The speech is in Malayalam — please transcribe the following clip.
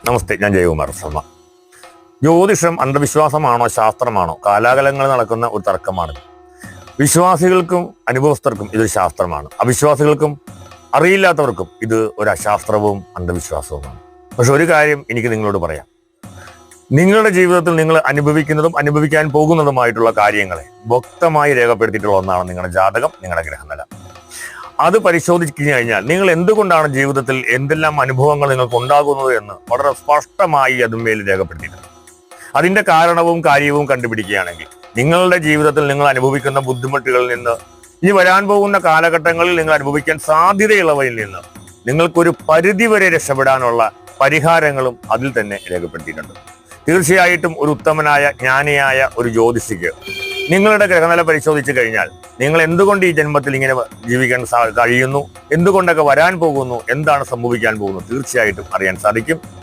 നമസ്തേ ഞാൻ ജയകുമാർ ശർമ്മ ജ്യോതിഷം അന്ധവിശ്വാസമാണോ ശാസ്ത്രമാണോ? കാലാകാലങ്ങളിൽ നടക്കുന്ന ഒരു തർക്കമാണ്. വിശ്വാസികൾക്കും അനുഭവസ്ഥർക്കും ഇതൊരു ശാസ്ത്രമാണ്. അവിശ്വാസികൾക്കും അറിയില്ലാത്തവർക്കും ഇത് ഒരു അശാസ്ത്രവും അന്ധവിശ്വാസവുമാണ്. പക്ഷെ ഒരു കാര്യം എനിക്ക് നിങ്ങളോട് പറയാം. നിങ്ങളുടെ ജീവിതത്തിൽ നിങ്ങൾ അനുഭവിക്കുന്നതും അനുഭവിക്കാൻ പോകുന്നതുമായിട്ടുള്ള കാര്യങ്ങളെ വ്യക്തമായി രേഖപ്പെടുത്തിയിട്ടുള്ള ഒന്നാണ് നിങ്ങളുടെ ജാതകം നിങ്ങളുടെ ഗ്രഹനില. അത് പരിശോധിച്ചു കഴിഞ്ഞാൽ നിങ്ങൾ എന്തുകൊണ്ടാണ് ജീവിതത്തിൽ എന്തെല്ലാം അനുഭവങ്ങൾ നിങ്ങൾക്ക് ഉണ്ടാകുന്നത് എന്ന് വളരെ സ്പഷ്ടമായി അതുമേൽ രേഖപ്പെടുത്തിയിട്ടുണ്ട്. അതിന്റെ കാരണവും കാര്യവും കണ്ടുപിടിക്കുകയാണെങ്കിൽ നിങ്ങളുടെ ജീവിതത്തിൽ നിങ്ങൾ അനുഭവിക്കുന്ന ബുദ്ധിമുട്ടുകളിൽ നിന്ന് ഇനി വരാൻ പോകുന്ന കാലഘട്ടങ്ങളിൽ നിങ്ങൾ അനുഭവിക്കാൻ സാധ്യതയുള്ളവയിൽ നിന്ന് നിങ്ങൾക്കൊരു പരിധിവരെ രക്ഷപ്പെടാനുള്ള പരിഹാരങ്ങളും അതിൽ തന്നെ രേഖപ്പെടുത്തിയിട്ടുണ്ട്. തീർച്ചയായിട്ടും ഒരു ഉത്തമനായ ജ്ഞാനിയായ ഒരു ജ്യോതിഷിക്ക് നിങ്ങളുടെ ഗ്രഹനില പരിശോധിച്ചു കഴിഞ്ഞാൽ നിങ്ങൾ എന്തുകൊണ്ട് ഈ ജന്മത്തിൽ ഇങ്ങനെ ജീവിക്കാൻ കഴിയുന്നു? എന്തുകൊണ്ടൊക്കെ വരാൻ പോകുന്നു? എന്താണ് സംഭവിക്കാൻ പോകുന്നു? തീർച്ചയായിട്ടും അറിയാൻ സാധിക്കും.